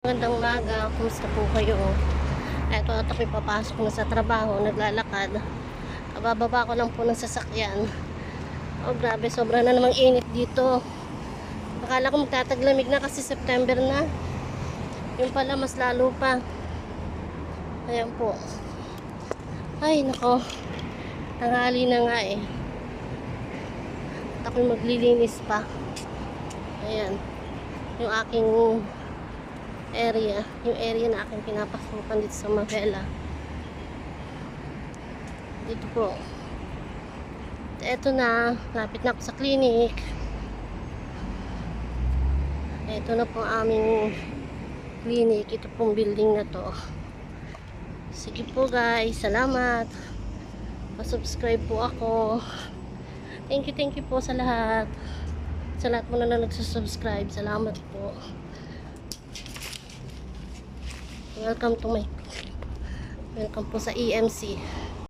Magandang umaga, kumusta po kayo? Eto, at ako'y papasok na sa trabaho, naglalakad. Kabababa ko lang po ng sasakyan. Oh, grabe, sobra na namang init dito. Akala ko magtataglamig na kasi September na. Yung pala, mas lalo pa. Ayan po. Ay, nako. Tanghali na nga eh. At ako'y maglilinis pa. Ayan. Yung aking area, yung area na aking pinapasukan dito sa Mabela. Dito po. Eto na, lapit na ako sa clinic. Eto na po aming clinic. Ito pong building na to. Sige po guys, salamat. Pa-subscribe po ako. Thank you, thank you po sa lahat. Sa lahat mo na na nagsusubscribe. Salamat po. Welcome to my Welcome po sa EMC.